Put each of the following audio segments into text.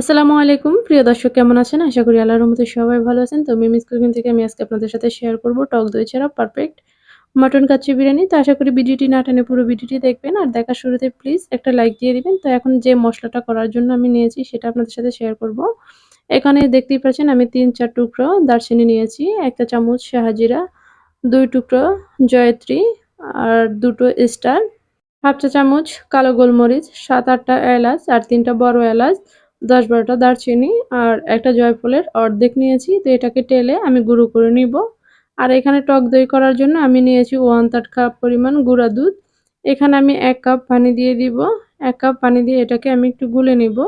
আসসালামু আলাইকুম প্রিয় দর্শক কেমন আছেন? আশা করি আল্লাহর রহমতে সবাই ভালো আছেন। তো মিমিস কুকিং থেকে আমি আজকে আপনাদের সাথে শেয়ার করব টক দই ছাড়া পারফেক্ট মাটন কাচ্চি বিরিয়ানি। তো আশা করি ভিডিওটি না টানে পুরো ভিডিওটি দেখবেন আর দেখার শুরুতে প্লিজ একটা লাইক দিয়ে দিবেন। তো এখন যে মশলাটা করার জন্য আমি নিয়েছি সেটা আপনাদের সাথে শেয়ার করব। এখানে দেখতেই পাচ্ছেন আমি ৩-৪ টুকরো দারচিনি নিয়েছি, একটা চামচ শাহজিরা, ২ টুকরো জয়ত্রী আর দুটো স্টার, হাফ চা চামচ কালো গোলমরিচ, সাত আটটা এলাচ আর তিনটা বড় এলাচ, ১০-১২ টা দারচিনি আর একটা জয়ফলের অর্ধেক নিয়েছি। তো এটাকে টেলে আমি গুঁড়ো করে নিব। আর এখানে টক দই করার জন্য আমি নিয়েছি 1/3 কাপ পরিমাণ গুঁড়া দুধ। এখানে আমি এক কাপ পানি দিয়ে দিব। এক কাপ পানি দিয়ে এটাকে আমি একটু গুলে নিব।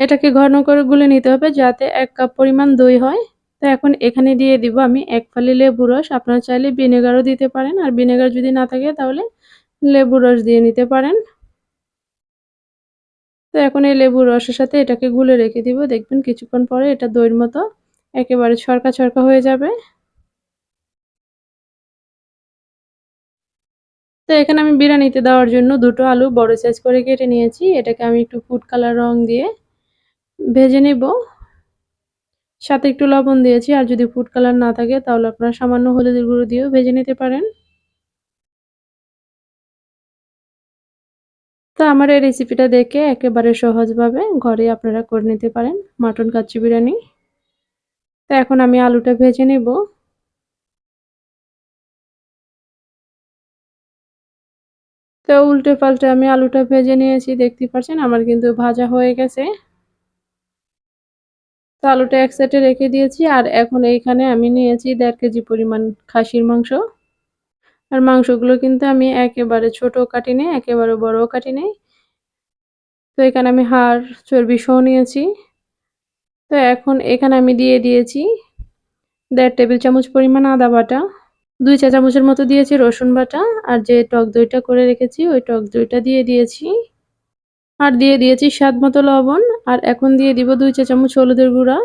এটাকে ঘন করে গুলে নিতে হবে যাতে এক কাপ পরিমাণ দই হয়। তো এখন এখানে দিয়ে দিব আমি এক ফালি লেবু রস। আপনারা চাইলে ভিনেগারও দিতে পারেন। আর ভিনেগার যদি না থাকে তাহলে লেবুর রস দিয়ে নিতে পারেন। তো এখন এই লেবুর রসের সাথে এটাকে গুলে রেখে দিব। দেখবেন কিছুক্ষণ পরে এটা দইয়ের মতো একেবারে ছড়কা, ছড়কা হয়ে যাবে। তো এখানে আমি বিরিয়ানিতে দেওয়ার জন্য দুটো আলু বড় সাইজ করে কেটে নিয়েছি। এটাকে আমি একটু ফুড কালার রং দিয়ে ভেজে নেব। সাথে একটু লবণ দিয়েছি। আর যদি ফুড কালার না থাকে তাহলে আপনারা সামান্য হলুদের গুঁড়ো দিয়েও ভেজে নিতে পারেন। তো আমার এই রেসিপিটা দেখে একেবারে সহজভাবে ঘরে আপনারা করে নিতে পারেন, মাটন কাচ্চি বিরিয়ানি। তো এখন আমি আলুটা ভেজে নেব। তো উল্টে পাল্টে আমি আলুটা ভেজে নিয়েছি, দেখতে পাচ্ছেন আমার কিন্তু ভাজা হয়ে গেছে। তো আলুটা এক সাইডে রেখে দিয়েছি, আর এখন এইখানে আমি নিয়েছি দেড় কেজি পরিমাণ খাসির মাংস। আর মাংসগুলো কিন্তু আমি একেবারে ছোট কাটি নেই একেবারে বড়ও কাটি নেই। তো এখানে আমি হাড় চর্বি সহ নিয়েছি। তো এখন এখানে আমি দিয়ে দিয়েছি দেড় টেবিল চামচ পরিমাণ আদা বাটা, দুই চা চামচের মতো দিয়েছি রসুন বাটা আর যে টক দইটা করে রেখেছি ওই টক দইটা দিয়ে দিয়েছি। আর দিয়ে দিয়েছি স্বাদ মতো লবণ আর এখন দিয়ে দিব দুই চা চামচ হলুদের গুঁড়া,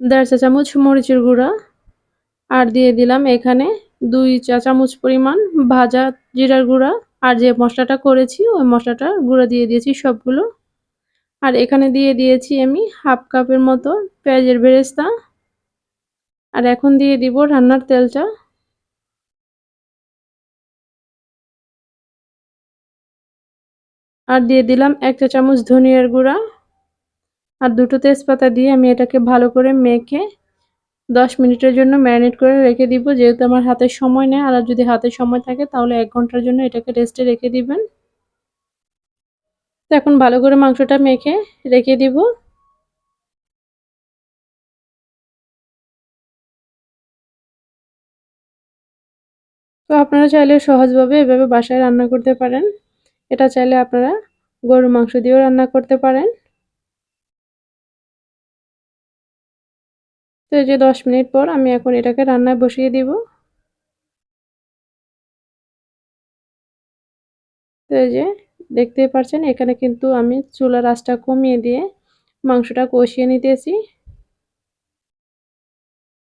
দেড় চা চামচ মরিচের গুঁড়া আর দিয়ে দিলাম এখানে দুই চা চামচ পরিমাণ ভাজা জিরার গুঁড়া। আর যে মশলাটা করেছি, ওই মশলাটার গুঁড়া দিয়ে দিয়েছি সবগুলো। আর এখানে দিয়ে দিয়েছি আমি হাফ কাপের মতো পেঁয়াজের বেরেস্তা। আর এখন দিয়ে দিব রান্নার তেলটা। আর দিয়ে দিলাম এক চা চামচ ধনিয়ার গুঁড়া। আর দুটো তেজপাতা দিয়ে আমি এটাকে ভালো করে মেখে দশ মিনিটের জন্য ম্যারিনেট করে রেখে দিব। যেহেতু আমার হাতে সময় নেই, আর যদি হাতে সময় থাকে তাহলে এক ঘণ্টার জন্য এটাকে রেস্টে রেখে দিবেন। তো এখন ভালো করে মাংসটা মেখে রেখে দিব। তো আপনারা চাইলে সহজভাবে এভাবে বাসায় রান্না করতে পারেন। এটা চাইলে আপনারা গরুর মাংস দিয়েও রান্না করতে পারেন। তো এই যে দশ মিনিট পর আমি এখন এটাকে রান্নায় বসিয়ে দিব। তো এই যে দেখতে পাচ্ছেন এখানে কিন্তু আমি চুলার আঁচটা কমিয়ে দিয়ে মাংসটা কষিয়ে নিতেছি।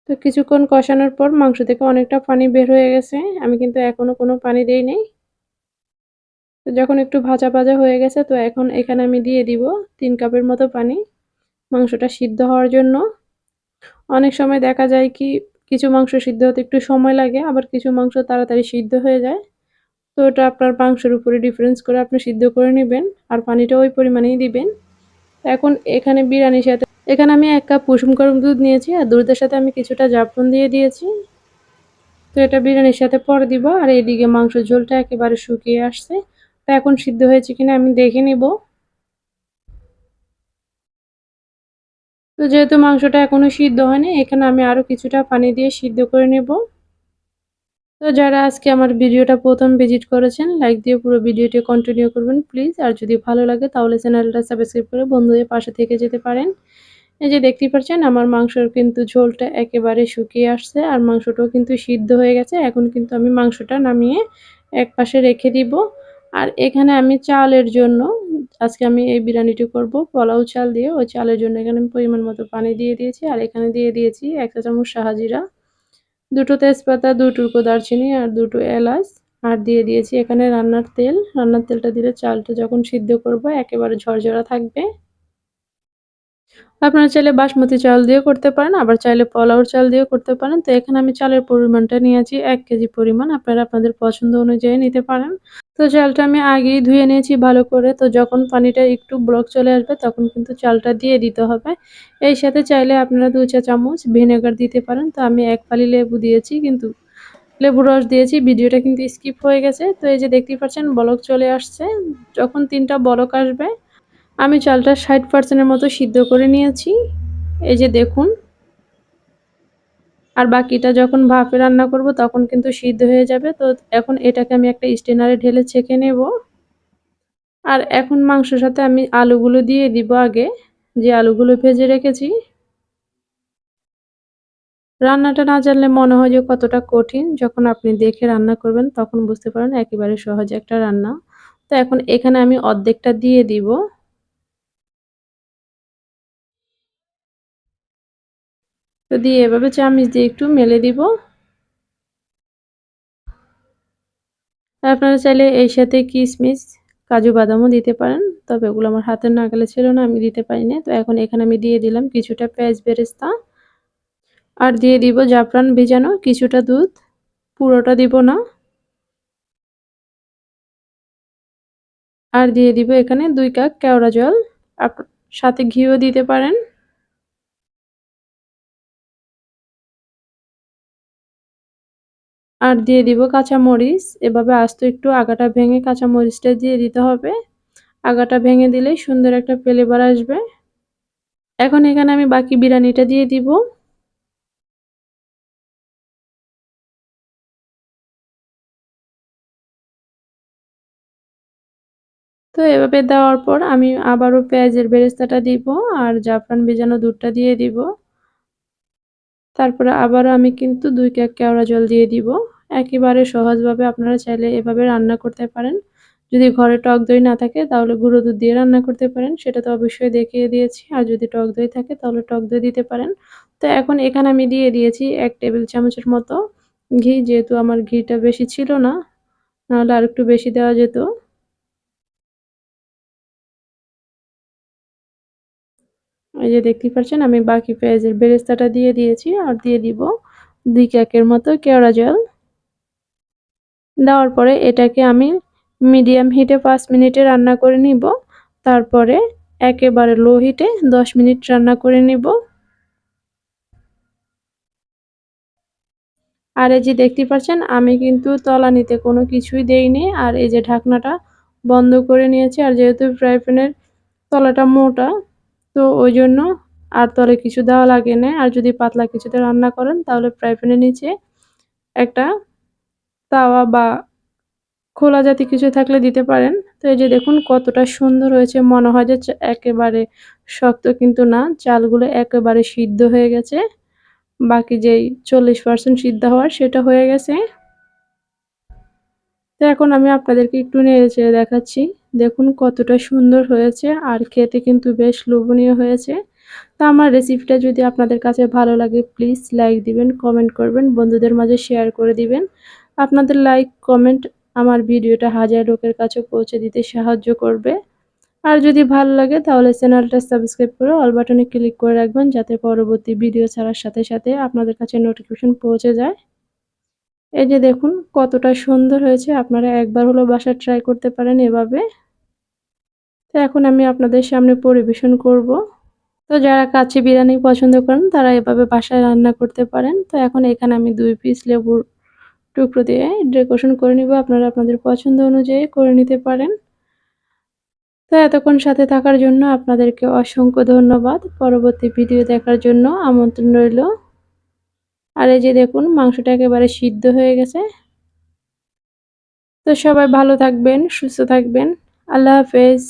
তো কিছুক্ষণ কষানোর পর মাংস থেকে অনেকটা পানি বের হয়ে গেছে, আমি কিন্তু এখনও কোনো পানি দেই নেই। তো যখন একটু ভাজা ভাজা হয়ে গেছে, তো এখন এখানে আমি দিয়ে দিব তিন কাপের মতো পানি। মাংসটা সিদ্ধ হওয়ার জন্য। অনেক সময় দেখা যায় কি, কিছু মাংস সিদ্ধ হতে একটু সময় লাগে, আবার কিছু মাংস তাড়াতাড়ি সিদ্ধ হয়ে যায়। তো ওটা আপনার মাংসের উপরে ডিফারেন্স করে আপনি সিদ্ধ করে নেবেন, আর পানিটা ওই পরিমাণেই দিবেন। এখন এখানে বিরিয়ানির সাথে, এখানে আমি এক কাপ কুসুম গরম দুধ নিয়েছি, আর দুধের সাথে আমি কিছুটা জাফরান দিয়ে দিয়েছি। তো এটা বিরিয়ানির সাথে পরে দিব, আর এইদিকে মাংস ঝোলটা একেবারে শুকিয়ে আসছে। তো এখন সিদ্ধ হয়েছে কিনা আমি দেখে নিব। তো যেহেতু মাংসটা এখনও সিদ্ধ হয়নি, এখানে আমি আরও কিছুটা পানি দিয়ে সিদ্ধ করে নেব। তো যারা আজকে আমার ভিডিওটা প্রথম ভিজিট করেছেন লাইক দিয়ে পুরো ভিডিওটি কন্টিনিউ করবেন প্লিজ আর যদি ভালো লাগে তাহলে চ্যানেলটা সাবস্ক্রাইব করে বন্ধুদের পাশে থেকে যেতে পারেন। এই যে দেখতেই পাচ্ছেন, আমার মাংসর কিন্তু ঝোলটা একেবারে শুকিয়ে আসছে আর মাংসটাও কিন্তু সিদ্ধ হয়ে গেছে। এখন কিন্তু আমি মাংসটা নামিয়ে এক পাশে রেখে দিব। আর এখানে আমি চালের জন্য, আজকে আমি এই বিরিয়ানিটি করব, পোলাও চাল দিয়ে, ওই চালের জন্য এখানে আমি পরিমাণ মতো পানি দিয়ে দিয়েছি, আর এখানে দিয়ে দিয়েছি এক চা চামচ শাহাজিরা দুটো তেজপাতা দু টুকরো দারচিনি আর দুটো এলাচ, আর দিয়ে দিয়েছি এখানে রান্নার তেল, রান্নার তেলটা দিলে চালটা যখন সিদ্ধ করব একেবারে ঝরঝরা থাকবে। আপনারা চাইলে বাসমতি চাল দিয়েও করতে পারেন, আবার চাইলে পোলাওর চাল দিয়েও করতে পারেন। তো এখানে আমি চালের পরিমাণটা নিয়েছি এক কেজি পরিমাণ, আপনারা আপনাদের পছন্দ অনুযায়ী নিতে পারেন। তো চালটা আমি আগেই ধুয়ে নিয়েছি ভালো করে। তো যখন পানিটা একটু ব্লক চলে আসবে, তখন কিন্তু চালটা দিয়ে দিতে হবে। এই সাথে চাইলে আপনারা দু চা চামচ ভিনেগার দিতে পারেন। তো আমি এক ফালি লেবু দিয়েছি, কিন্তু লেবু রস দিয়েছি। ভিডিওটা কিন্তু স্কিপ হয়ে গেছে। তো এই যে দেখতেই পাচ্ছেন বলক চলে আসছে। যখন তিনটা বলক আসবে, আমি চালটা ষাট পার্সেন্টের মতো সিদ্ধ করে নিয়েছি। এই যে দেখুন আর বাকিটা যখন ভাপে রান্না করব, তখন কিন্তু সিদ্ধ হয়ে যাবে। তো এখন এটাকে আমি একটা স্টেনারে ঢেলে ছেঁকে নেব। আর এখন মাংসের সাথে আমি আলুগুলো দিয়ে দিব আগে, যে আলুগুলো ভেজে রেখেছি। রান্নাটা না জানলে মনে হয় যে কতটা কঠিন। যখন আপনি দেখে রান্না করবেন, তখন বুঝতে পারেন একেবারে সহজ একটা রান্না। তো এখন এখানে আমি অর্ধেকটা দিয়ে দিব। তো দিয়ে এভাবে চামিচ দিয়ে একটু মেলে দিব। আপনারা চাইলে এই সাথে কিশমিশ কাজু বাদামও দিতে পারেন, তবে ওগুলো আমার হাতের নাগালে ছিল না, আমি দিতে পারি না তো এখন এখানে আমি দিয়ে দিলাম কিছুটা পেঁয়াজ বেরেস্তা। আর দিয়ে দিব জাফরান ভেজানো কিছুটা দুধ, পুরোটা দিব না। আর দিয়ে দিব এখানে দুই কাপ কেওড়া জল। সাথে ঘিও দিতে পারেন। আর দিয়ে দিব কাঁচামরিচ। এভাবে আস্ত একটু আগাটা ভেঙে কাঁচামরিচটা দিয়ে দিতে হবে। আগাটা ভেঙে দিলেই সুন্দর একটা ফ্লেভার আসবে। এখন এখানে আমি বাকি বিরিয়ানিটা দিয়ে দিব। তো এভাবে দেওয়ার পর আমি আবারও পেঁয়াজের বেরেস্তাটা দিব আর জাফরান ভেজানো দুধটা দিয়ে দিব। তারপরে আবারও আমি কিন্তু দুই কেক কেওড়া জল দিয়ে দিব। একেবারে সহজভাবে আপনারা চাইলে এভাবে রান্না করতে পারেন। যদি ঘরে টক দই না থাকে, তাহলে গুঁড়ো দুধ দিয়ে রান্না করতে পারেন। সেটা তো অবশ্যই দেখিয়ে দিয়েছি। আর যদি টক দই থাকে, তাহলে টক দই দিতে পারেন। তো এখন এখানে আমি দিয়ে দিয়েছি এক টেবিল চামচের মতো ঘি, যেহেতু আমার ঘিটা বেশি ছিল না, নাহলে আর একটু বেশি দেওয়া যেত। এই যে দেখতে পাচ্ছেন আমি বাকি পেঁয়াজের বেরেস্তাটা দিয়ে দিয়েছি আর দিয়ে দিব দুই ক্যাকের মতো কেওড়া জল। দেওয়ার পরে এটাকে আমি মিডিয়াম হিটে পাঁচ মিনিটে রান্না করে নিব। তারপরে একেবারে লো হিটে দশ মিনিট রান্না করে নিব। আর এই যে দেখতে পাচ্ছেন আমি কিন্তু তলানিতে কোনো কিছুই দেইনি আর এই যে ঢাকনাটা বন্ধ করে নিয়েছি। আর যেহেতু ফ্রাই প্যানের তলাটা মোটা তো ওই জন্য আর তলে কিছু দেওয়া লাগে না। আর যদি পাতলা কিছুতে রান্না করেন, তাহলে ফ্রাই প্যানের নিচে একটা তাওয়া বা খোলা জাতি কিছু থাকলে দিতে পারেন। তো এই যে দেখুন কতটা সুন্দর হয়েছে, মনে হয় যে একেবারে শক্ত কিন্তু না, চালগুলো একেবারে সিদ্ধ হয়ে গেছে। বাকি যেই চল্লিশ পার্সেন্ট সিদ্ধ হওয়ার সেটা হয়ে গেছে। তো এখন আমি আপনাদেরকে একটু নেড়ে চেড়ে দেখাচ্ছি। দেখুন কতটা সুন্দর হয়েছে আর খেতে কিন্তু বেশ লোভনীয় হয়েছে। তো আমার রেসিপিটা যদি আপনাদের কাছে ভালো লাগে প্লিজ লাইক দিবেন কমেন্ট করবেন, বন্ধুদের মাঝে শেয়ার করে দিবেন। আপনাদের লাইক কমেন্ট আমার ভিডিওটা হাজার লোকের কাছে পৌঁছে দিতে সাহায্য করবে। আর যদি ভালো লাগে তাহলে চ্যানেলটা সাবস্ক্রাইব করে অল বাটনে ক্লিক করে রাখবেন, যাতে পরবর্তী ভিডিও ছাড়ার সাথে সাথে আপনাদের কাছে নোটিফিকেশন পৌঁছে যায়। এই যে দেখুন, কতটা সুন্দর হয়েছে। আপনারা একবার হলো বাসা ট্রাই করতে পারেন এভাবে। তো এখন আমি আপনাদের সামনে পরিবেশন করব। তো যারা কাছে বিরিয়ানি পছন্দ করেন, তারা এভাবে বাসায় রান্না করতে পারেন। তো এখন এখানে আমি দুই পিস লেবুর টুকরো দিয়ে ডেকোরেশন করে নিব। আপনারা আপনাদের পছন্দ অনুযায়ী করে নিতে পারেন। তো এতক্ষণ সাথে থাকার জন্য আপনাদেরকে অসংখ্য ধন্যবাদ। পরবর্তী ভিডিও দেখার জন্য আমন্ত্রণ রইল। আর এই যে দেখুন, মাংসটা একেবারে সিদ্ধ হয়ে গেছে। তো সবাই ভালো থাকবেন, সুস্থ থাকবেন। আল্লাহ হাফেজ।